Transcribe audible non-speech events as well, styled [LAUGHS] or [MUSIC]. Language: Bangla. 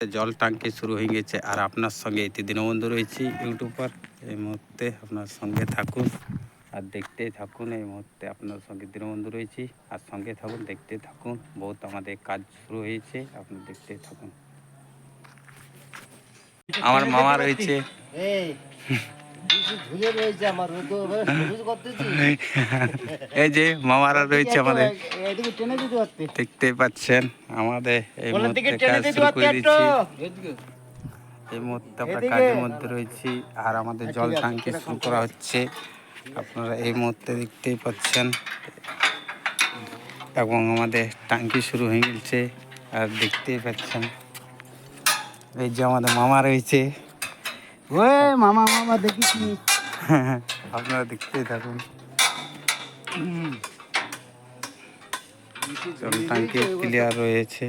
জল টাঙ্কি শুরু হয়ে গেছে আর আপনার সঙ্গে এতে দীনবন্ধু রয়েছি ইউটিউবার। এই মুহূর্তে আপনার সঙ্গে থাকুন আর দেখতেই থাকুন, এই মুহূর্তে আপনার সঙ্গে দীনবন্ধু রয়েছি। আর সঙ্গে থাকুন, দেখতে থাকুন, বহুত আমাদের কাজ শুরু হয়েছে, আপনি দেখতে থাকুন। আমার মামা রয়েছে। ঝুলে রয়েছে আমার করতেছি। [LAUGHS] এই যে মামারা রয়েছে আমাদের। দেখতে পাচ্ছেন আমাদের এই মুহূর্তে কাজ শুরু করে দিচ্ছি। এই মুহূর্তে আমরা কাজের মধ্যে রয়েছি আর আমাদের হ্যাঁ, জল ট্যাঙ্কি শুরু করা। হচ্ছে। আপনারা এই মুহূর্তে দেখতেই পাচ্ছেন এবং আমাদের ট্যাঙ্কি শুরু হয়ে গেছে আর দেখতেই পাচ্ছেন এই যে আমাদের মামা রয়েছে। ওই মামা মামা দেখিস আপনারা দেখতেই থাকুন। জল ট্যাঙ্কি ক্লিয়ার রয়েছে।